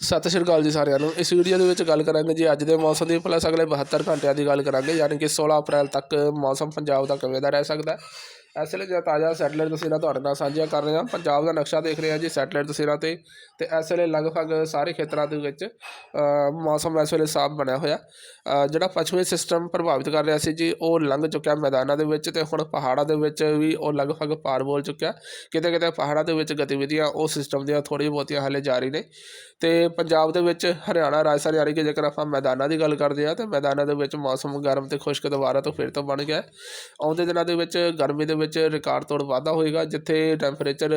ਸਤਿ ਸ਼੍ਰੀ ਅਕਾਲ ਜੀ ਸਾਰਿਆਂ ਨੂੰ। ਇਸ ਵੀਡੀਓ ਦੇ ਵਿੱਚ ਗੱਲ ਕਰਾਂਗੇ ਜੀ ਅੱਜ ਦੇ ਮੌਸਮ ਦੀ। ਪਲੱਸ ਅਗਲੇ 72 ਘੰਟਿਆਂ ਦੀ ਗੱਲ ਕਰਾਂਗੇ, ਯਾਨੀ ਕਿ 16 ਅਪ੍ਰੈਲ ਤੱਕ ਮੌਸਮ ਪੰਜਾਬ ਦਾ ਕਿਵੇਂ ਦਾ ਰਹਿ ਸਕਦਾ ਇਸ ਲਈ ਜੇ ਤਾਜ਼ਾ ਸੈਟਲਾਈਟ ਤਸਵੀਰਾਂ ਤੁਹਾਡੇ ਨਾਲ ਸਾਂਝੀਆਂ ਕਰ ਰਹੇ ਹਾਂ। ਪੰਜਾਬ ਦਾ ਨਕਸ਼ਾ ਦੇਖ ਰਹੇ ਹਾਂ ਜੀ ਸੈਟਲਾਈਟ ਤਸਵੀਰਾਂ ਤੇ। ਤੇ ਇਸ ਵੇਲੇ ਲਗਭਗ ਸਾਰੇ ਖੇਤਰਾਂ ਦੇ ਵਿੱਚ ਮੌਸਮ ਇਸ ਵੇਲੇ ਸਾਫ਼ ਬਣਿਆ ਹੋਇਆ। ਜਿਹੜਾ ਪੱਛਮੀ ਸਿਸਟਮ ਪ੍ਰਭਾਵਿਤ ਕਰ ਰਿਹਾ ਸੀ ਜੀ, ਉਹ ਲੰਘ ਚੁੱਕਿਆ ਮੈਦਾਨਾਂ ਦੇ ਵਿੱਚ ਤੇ ਹੁਣ ਪਹਾੜਾਂ ਦੇ ਵਿੱਚ ਵੀ ਉਹ ਲਗਭਗ ਪਾਰ ਬੋਲ ਚੁੱਕਿਆ। ਕਿਤੇ ਕਿਤੇ ਪਹਾੜਾਂ ਦੇ ਵਿੱਚ ਗਤੀਵਿਧੀਆਂ ਉਹ ਸਿਸਟਮ ਦੀਆਂ ਥੋੜ੍ਹੀਆਂ ਬਹੁਤੀਆਂ ਹਾਲੇ ਜਾਰੀ ਨੇ। ਤੇ ਪੰਜਾਬ ਦੇ ਵਿੱਚ ਹਰਿਆਣਾ, ਰਾਜਸਥਾਨ ਯਾਨੀ ਕਿ ਜੇਕਰ ਆਪਾਂ ਮੈਦਾਨਾਂ ਦੀ ਗੱਲ ਕਰਦੇ ਹਾਂ, ਤੇ ਮੈਦਾਨਾਂ ਦੇ ਵਿੱਚ ਮੌਸਮ ਗਰਮ ਤੇ ਖੁਸ਼ਕ ਦੁਬਾਰਾ ਤੋਂ ਫਿਰ ਤੋਂ ਬਣ ਗਿਆ। ਆਉਂਦੇ ਦਿਨਾਂ ਦੇ ਵਿੱਚ ਗਰਮੀ ਦੇ ਵਿੱਚ ਵਿੱਚ ਰਿਕਾਰਡ ਤੋੜ ਵਾਧਾ ਹੋਏਗਾ, ਜਿੱਥੇ ਟੈਂਪਰੇਚਰ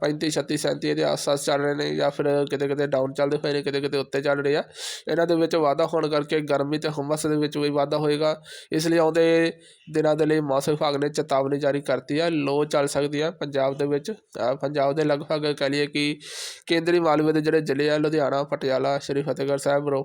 35 36 37 ਦੇ ਆਸ-ਪਾਸ ਚੱਲ ਰਹੇ ਨੇ ਜਾਂ ਫਿਰ ਕਿਤੇ ਕਿਤੇ ਡਾਊਨ ਚੱਲਦੇ ਹੋਏ ਨੇ ਕਿਤੇ ਕਿਤੇ ਉੱਤੇ ਚੱਲ ਰਹੇ ਆ। ਇਹਨਾਂ ਦੇ ਵਿੱਚ ਵਾਧਾ ਹੋਣ ਕਰਕੇ ਗਰਮੀ ਤੇ ਹੁਮਸ ਦੇ ਵਿੱਚ ਵੀ ਵਾਧਾ ਹੋਏਗਾ। ਇਸ ਲਈ ਆਉਂਦੇ ਦਿਨਾਂ ਦੇ ਲਈ ਮੌਸਮ ਵਿਭਾਗ ਨੇ ਚੇਤਾਵਨੀ ਜਾਰੀ ਕਰਤੀ ਆ ਲੋ ਚੱਲ ਸਕਦੀ ਹੈ ਪੰਜਾਬ ਦੇ ਵਿੱਚ। ਪੰਜਾਬ ਦੇ ਲਗਭਗ ਕਹਿ ਲਈਏ ਕਿ ਕੇਂਦਰੀ ਮਾਲਵੇ ਦੇ ਜਿਹੜੇ ਜ਼ਿਲ੍ਹੇ ਆ, ਲੁਧਿਆਣਾ, ਪਟਿਆਲਾ, ਸ਼੍ਰੀ ਫਤਿਹਗੜ੍ਹ ਸਾਹਿਬ, ਰੋ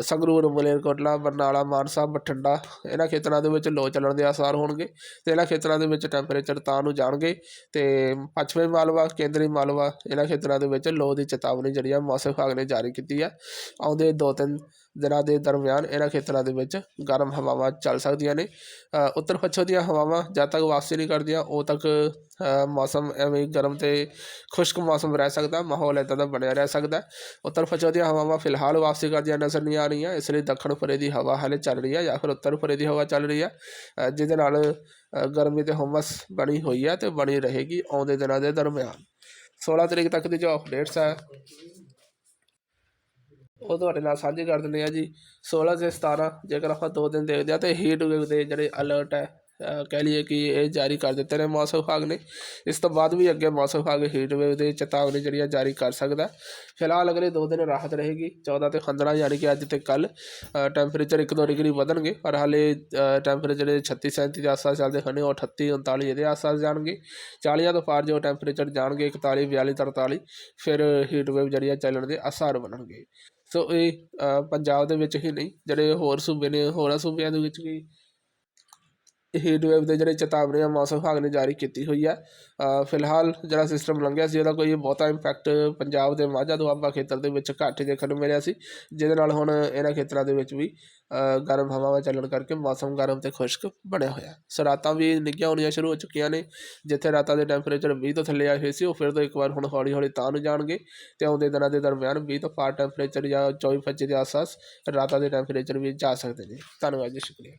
ਸੰਗਰੂਰ, ਮਲੇਰਕੋਟਲਾ, ਬਰਨਾਲਾ, ਮਾਨਸਾ, ਬਠਿੰਡਾ, ਇਹਨਾਂ ਖੇਤਰਾਂ ਦੇ ਵਿੱਚ ਲੋ ਚੱਲਣ ਦੇ ਆਸਾਰ ਹੋਣਗੇ ਅਤੇ ਇਹਨਾਂ ਖੇਤਰਾਂ ਦੇ ਵਿੱਚ ਟੈਂਪਰੇਚਰ ਤਾਂ ਨੂੰ ਜਾਣਗੇ ਅਤੇ ਪੱਛਮੀ ਮਾਲਵਾ, ਕੇਂਦਰੀ ਮਾਲਵਾ ਇਹਨਾਂ ਖੇਤਰਾਂ ਦੇ ਵਿੱਚ ਲੋ ਦੀ ਚੇਤਾਵਨੀ ਜਿਹੜੀ ਆ ਮੌਸਮ ਵਿਭਾਗ ਨੇ ਜਾਰੀ ਕੀਤੀ ਹੈ ਆਉਂਦੇ ਦੋ ਤਿੰਨ ਦਿਨਾਂ ਦੇ ਦਰਮਿਆਨ ਇਹਨਾਂ ਖੇਤਰਾਂ ਦੇ ਵਿੱਚ ਗਰਮ ਹਵਾਵਾਂ ਚੱਲ ਸਕਦੀਆਂ ਨੇ। ਉੱਤਰ ਪੱਛਮ ਦੀਆਂ ਹਵਾਵਾਂ ਜਦ ਤੱਕ ਵਾਪਸੀ ਨਹੀਂ ਕਰਦੀਆਂ ਉਹ ਤੱਕ ਮੌਸਮ ਐਵੇਂ ਗਰਮ ਤੇ ਖੁਸ਼ਕ ਮੌਸਮ ਰਹਿ ਸਕਦਾ, ਮਾਹੌਲ ਇੱਦਾਂ ਦਾ ਬਣਿਆ ਰਹਿ ਸਕਦਾ। ਉੱਤਰ ਪੱਛਮ ਦੀਆਂ ਹਵਾਵਾਂ ਫਿਲਹਾਲ ਵਾਪਸੀ ਕਰਦੀਆਂ ਨੇ ਨਜ਼ਰ ਨਹੀਂ ਆ ਰਹੀਆਂ, ਇਸ ਲਈ ਦੱਖਣ ਪੂਰੇ ਦੀ ਹਵਾ ਹਾਲੇ ਚੱਲ ਰਹੀ ਹੈ ਜਾਂ ਫਿਰ ਉੱਤਰ ਪੂਰੇ ਦੀ ਹਵਾ ਚੱਲ ਰਹੀ ਹੈ ਜਿਹਦੇ ਨਾਲ ਗਰਮੀ ਤੇ ਹੁਮਸ ਬਣੀ ਹੋਈ ਹੈ ਤੇ ਬਣੀ ਰਹੇਗੀ ਆਉਂਦੇ ਦਿਨਾਂ ਦੇ ਦਰਮਿਆਨ। 16 ਤਰੀਕ ਤੱਕ ਦੀ ਜੋ ਅਪਡੇਟਸ ਹੈ ਉਹ ਤੁਹਾਡੇ ਨਾਲ ਸਾਂਝੇ ਕਰ ਦਿੰਦੇ ਆ ਜੀ। 16 ਤੇ 17 ਜੇਕਰ ਆਪਾਂ ਦੋ ਦਿਨ ਦੇਖਦੇ ਆ ਤੇ ਹੀਟ ਵੇਵ ਦੇ ਜਿਹੜੇ ਅਲਰਟ ਹੈ ਕਹਿ ਲਈਏ ਕਿ ਇਹ ਜਾਰੀ ਕਰ ਦਿੱਤੇ ਨੇ ਮੌਸਮ ਵਿਭਾਗ ਨੇ। ਇਸ ਤੋਂ ਬਾਅਦ ਵੀ ਅੱਗੇ ਮੌਸਮ ਵਿਭਾਗ ਹੀਟ ਵੇਵ ਦੇ ਚੇਤਾਵਨੀ ਜਿਹੜੀ ਆ ਜਾਰੀ ਕਰ ਸਕਦਾ। ਫਿਲਹਾਲ ਅਗਲੇ ਦੋ ਦਿਨ ਰਾਹਤ ਰਹੇਗੀ। 14 ਤੇ 15 ਯਾਨੀ ਕਿ ਅੱਜ ਤੇ ਕੱਲ ਟੈਂਪਰੇਚਰ 1-2 ਡਿਗਰੀ ਵਧਣਗੇ, ਪਰ ਹਾਲੇ ਟੈਂਪਰੇਚਰ 36 37 ਦੇ ਆਸ-ਪਾਸ ਚੱਲਦੇ ਹਨ ਉਹ 38 39 ਇਹਦੇ ਆਸ-ਪਾਸ ਜਾਣਗੇ। 40 ਤੋਂ ਪਾਰ ਜੋ ਟੈਂਪਰੇਚਰ ਜਾਣਗੇ 41 42 43 ਫਿਰ ਹੀਟ ਵੇਵ ਜਿਹੜੀ ਆ ਚੱਲਣ ਦੇ ਆਸਾਰ ਬਣਨਗੇ। ਸੋ ਇਹ ਪੰਜਾਬ ਦੇ ਵਿੱਚ ਹੀ ਨਹੀਂ, ਜਿਹੜੇ ਹੋਰ ਸੂਬੇ ਨੇ, ਹੋਰਾਂ ਸੂਬਿਆਂ ਦੇ ਵਿੱਚ ਵੀ ਹੀਟ ਵੇਵ ਦੇ ਜਿਹੜੇ ਚੇਤਾਵਨੀਆਂ ਮੌਸਮ ਵਿਭਾਗ ਨੇ ਜਾਰੀ ਕੀਤੀ ਹੋਈ ਹੈ। ਫਿਲਹਾਲ ਜਿਹੜਾ ਸਿਸਟਮ ਲੰਘਿਆ ਸੀ, ਉਹਦਾ ਕੋਈ ਬਹੁਤਾ ਇੰਪੈਕਟ ਪੰਜਾਬ ਦੇ ਮਾਝਾ ਦੁਆਬਾ ਖੇਤਰ ਦੇ ਵਿੱਚ ਘੱਟ ਦੇਖਣ ਨੂੰ ਮਿਲਿਆ ਸੀ। ਜਿਹਦੇ ਨਾਲ ਹੁਣ ਇਹਨਾਂ ਖੇਤਰਾਂ ਦੇ ਵਿੱਚ ਵੀ ਗਰਮ ਹਵਾਵਾਂ ਚੱਲਣ ਕਰਕੇ ਮੌਸਮ ਗਰਮ ਤੇ ਖੁਸ਼ਕ ਬਣਿਆ ਹੋਇਆ। ਸੋ ਰਾਤਾਂ ਵੀ ਨਿੱਘੀਆਂ ਹੋਣੀਆਂ ਸ਼ੁਰੂ ਹੋ ਚੁੱਕੀਆਂ ਨੇ। ਜਿੱਥੇ ਰਾਤਾਂ ਦੇ ਟੈਂਪਰੇਚਰ 20 ਤੋਂ ਥੱਲੇ ਆਏ ਹੋਏ ਸੀ, ਉਹ ਫਿਰ ਤੋਂ ਇੱਕ ਵਾਰ ਹੁਣ ਹੌਲੀ ਹੌਲੀ ਤਾਂ ਨੂੰ ਜਾਣਗੇ ਤੇ ਆਉਂਦੇ ਦਿਨਾਂ ਦੇ ਦਰਮਿਆਨ 20 ਤੋਂ ਪਾਰ ਟੈਂਪਰੇਚਰ ਜਾਂ 24 25 ਦੇ ਆਸ-ਪਾਸ ਰਾਤਾਂ ਦੇ ਟੈਂਪਰੇਚਰ ਵੀ ਜਾ ਸਕਦੇ ਨੇ। ਧੰਨਵਾਦ ਜੀ, ਸ਼ੁਕਰੀਆ।